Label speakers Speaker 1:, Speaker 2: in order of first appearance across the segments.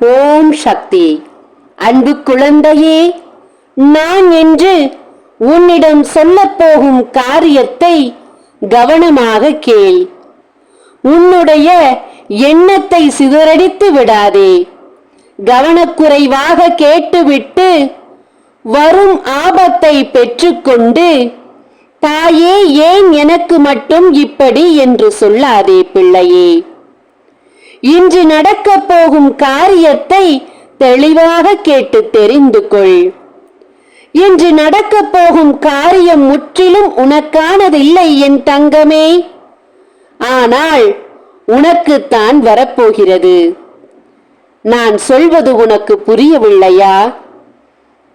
Speaker 1: ஓம் சக்தி. அன்பு குழந்தையே நான் என்று உன்னிடம் சொல்லப் போகும் காரியத்தை கவனமாக கேள். உன்னுடைய எண்ணத்தை சிதறடித்து விடாதே. கவனக்குறைவாக கேட்டுவிட்டு வரும் ஆபத்தை பெற்றுக்கொண்டு தாயே ஏன் எனக்கு மட்டும் இப்படி என்று சொல்லாதே பிள்ளையே. இன்று நடக்கப் போகும் காரியத்தை தெளிவாக கேட்டு தெரிந்து கொள். இன்று நடக்கப் போகும் காரியம் முற்றிலும் உனக்கானதில்லை என் தங்கமே. ஆனால் உனக்குத்தான் வரப்போகிறது. நான் சொல்வது உனக்கு புரியவில்லையா?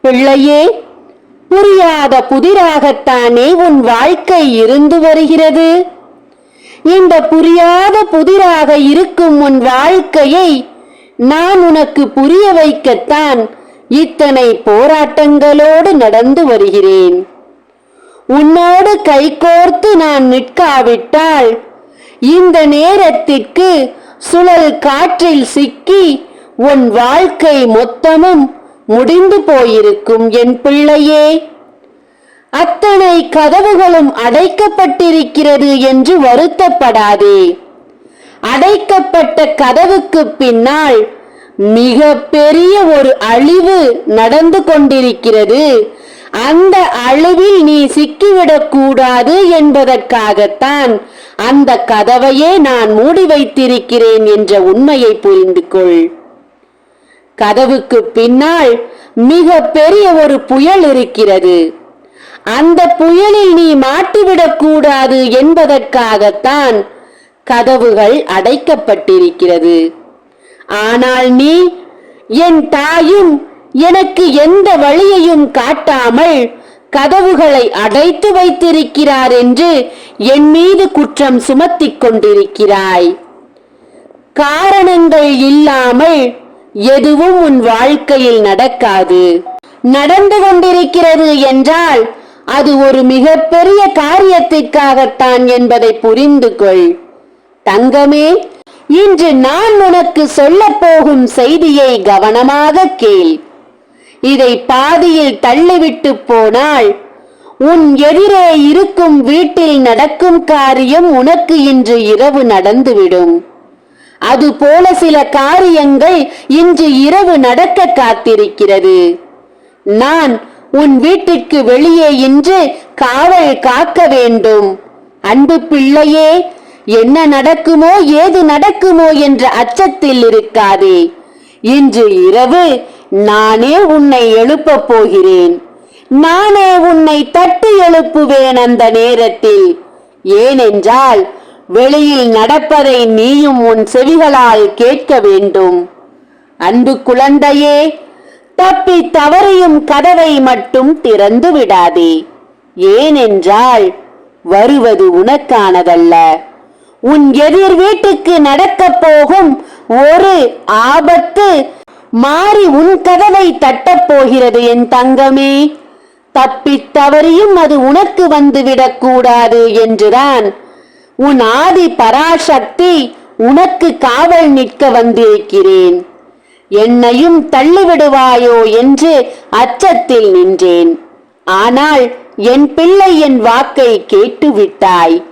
Speaker 1: பிள்ளையே புரியாத புதிராகத்தானே உன் வாழ்க்கை இருந்து வருகிறது? இந்த புரியாத புதிராக இருக்கும் உன் வாழ்க்கையை நான் உனக்கு புரிய வைக்கத்தான் இத்தனை போராட்டங்களோடு நடந்து வருகிறேன். உன்னோடு கைகோர்த்து நான் நிற்காவிட்டால் இந்த நேரத்திற்கு சுழல் காற்றில் சிக்கி உன் வாழ்க்கை மொத்தமும் முடிந்து போயிருக்கும் என் பிள்ளையே. அத்தனை கதவுகளும் அடைக்கப்பட்டிருக்கிறது என்று வருத்தப்படாதே. அடைக்கப்பட்ட கதவுக்கு பின்னால் மிக பெரிய ஒரு அழிவு நடந்து கொண்டிருக்கிறது. அந்த அழிவில் நீ சிக்கிவிடக் கூடாது என்பதற்காகத்தான் அந்த கதவையே நான் மூடி வைத்திருக்கிறேன் என்ற உண்மையை புரிந்து கொள். கதவுக்கு பின்னால் மிக பெரிய ஒரு புயல் இருக்கிறது. அந்த புயலில் நீ மாட்டிவிடக் கூடாது என்பதற்காகத்தான் கதவுகள் அடைக்கப்பட்டிருக்கிறது. ஆனால் நீ என் தாயும் எனக்கு எந்த வழியையும் காட்டாமல் கதவுகளை அடைத்து வைத்திருக்கிறார் என்று என் மீது குற்றம் சுமத்திக் கொண்டிருக்கிறாய். காரணங்கள் இல்லாமல் எதுவும் உன் வாழ்க்கையில் நடக்காது. நடந்து கொண்டிருக்கிறது என்றால் அது ஒரு மிகப்பெரிய காரியத்திற்காகத்தான் என்பதை புரிந்து கொள். தங்கமே இன்று நான் உனக்கு சொல்லப் போகும் செய்தியை கவனமாக கேள். இதை பாதியில் தள்ளிவிட்டு போனால் உன் எதிரே இருக்கும் வீட்டில் நடக்கும் காரியம் உனக்கு இன்று இரவு நடந்துவிடும். அதுபோல சில காரியங்கள் இன்று இரவு நடக்க காத்திருக்கிறது. நான் உன் வீட்டிற்கு வெளியே இன்று காவல் காக்க வேண்டும். அன்பு பிள்ளையே என்ன நடக்குமோ ஏது நடக்குமோ என்ற அச்சத்தில் இருக்காதே. இன்று இரவு நானே உன்னை எழுப்பப் போகிறேன். நானே உன்னை தட்டி எழுப்புவேன் அந்த நேரத்தில். ஏனென்றால் வெளியில் நடப்பதை நீயும் உன் செவிகளால் கேட்க வேண்டும். அன்பு குழந்தையே தப்பி தவறியும் கதவை மட்டும் திறந்து விடாதே. ஏனென்றால் வருவது உனக்கானதல்ல. உன் எதிர் வீட்டுக்கு நடக்கப் போகும் ஒரு ஆபத்து மாறி உன் கதவை தட்டப் போகிறது என் தங்கமே. தப்பித் தவறியும் அது உனக்கு வந்துவிடக் கூடாது என்றுதான் உன் ஆதி பராசக்தி உனக்கு காவல் நிற்க வந்திருக்கிறேன். என்னையும் தள்ளிவிடுவாயோ என்று அச்சத்தில் நின்றேன். ஆனால் என் பிள்ளை என் வாக்கை கேட்டு விட்டாய்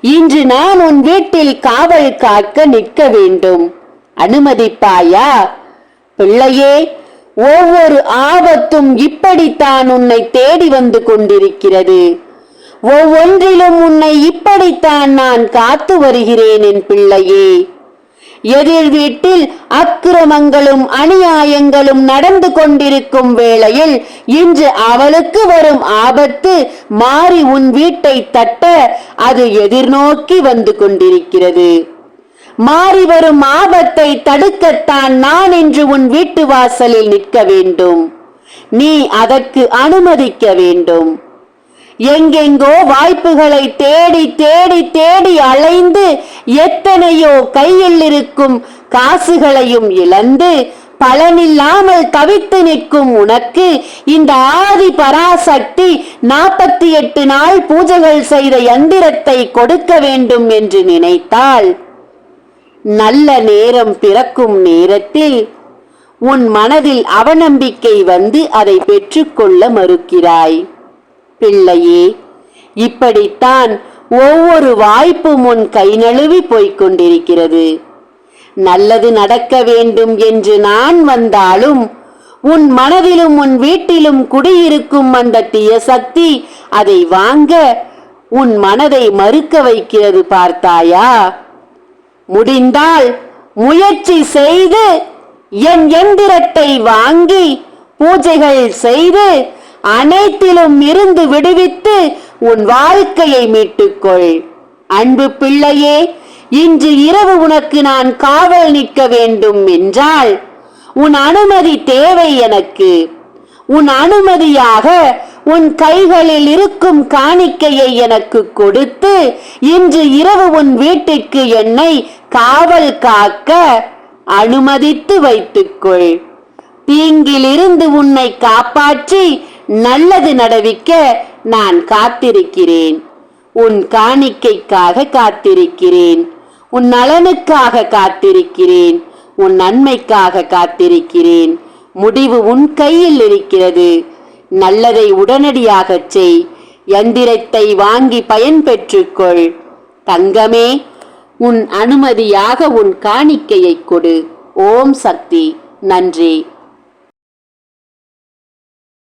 Speaker 1: இன்று நான் உன் வீட்டில் காவல் காக்க நிற்க வேண்டும். அனுமதிப்பாயா? பிள்ளையே ஒவ்வொரு ஆபத்தும் இப்படித்தான் உன்னை தேடி வந்து கொண்டிருக்கிறது. ஒவ்வொன்றிலும் உன்னை இப்படித்தான் நான் காத்து வருகிறேன் என் பிள்ளையே. எதிர் வீட்டில் அக்கிரமங்களும் அநியாயங்களும் நடந்து கொண்டிருக்கும் வேளையில் இன்று அவளுக்கு வரும் ஆபத்து மாறி உன் வீட்டை தட்ட அது எதிர்நோக்கி வந்து கொண்டிருக்கிறது. மாறி வரும் ஆபத்தை தடுக்கத்தான் நான் இன்று உன் வீட்டு வாசலில் நிற்க வேண்டும். நீ அதற்கு அனுமதிக்க வேண்டும். எங்கெங்கோ வாய்ப்புகளை தேடி தேடி தேடி அலைந்து எத்தனையோ கையில் இருக்கும் காசுகளையும் இழந்து பலனில்லாமல் தவித்து நிற்கும் உனக்கு இந்த ஆதி பராசக்தி நாற்பத்தி எட்டு நாள் பூஜைகள் செய்த யந்திரத்தை கொடுக்க வேண்டும் என்று நினைத்தால் நல்ல நேரம் பிறக்கும் நேரத்தில் உன் மனதில் அவநம்பிக்கை வந்து அதை பெற்றுக்கொள்ள மறுக்கிறாய். பிள்ளையே இப்படித்தான் ஒவ்வொரு வாய்ப்பும் உன் கை நழுவி போய்க் கொண்டிருக்கிறது நல்லது நடக்க வேண்டும் என்று நான் வந்தாலும் உன் மனதிலும் உன் வீட்டிலும் குடியிருக்கும் அந்த தீய சக்தி அதை வாங்க உன் மனதை மறுக்க வைக்கிறது பார்த்தாயா? முடிந்தால் முயற்சி செய்து என் எந்திரத்தை வாங்கி பூஜைகள் செய்து அனைத்திலும் இருந்து விடுவித்து உன் வாழ்க்கையை மீட்டுக்கொள். அன்பு பிள்ளையே இன்று இரவு உனக்கு நான் காவல் நிற்க வேண்டும் என்றால் உன் அனுமதி தேவை எனக்கு. உன் அனுமதியாக உன் கைகளில் இருக்கும் காணிக்கையை எனக்கு கொடுத்து இன்று இரவு உன் வீட்டிற்கு என்னை காவல் காக்க அனுமதித்து வைத்துக்கொள். தீங்கிலிருந்து உன்னை காப்பாற்றி நல்லது நடவிக்க நான் காத்திருக்கிறேன். உன் காணிக்கைக்காக காத்திருக்கிறேன். உன் நலனுக்காக காத்திருக்கிறேன். உன் நன்மைக்காக காத்திருக்கிறேன். முடிவு உன் கையில் இருக்கிறது. நல்லதை உடனடியாகச் செய். எந்திரத்தை வாங்கி பயன் பெற்றுக்கொள். தங்கமே உன் அனுமதியாக உன் காணிக்கையை கொடு. ஓம் சக்தி. நன்றி.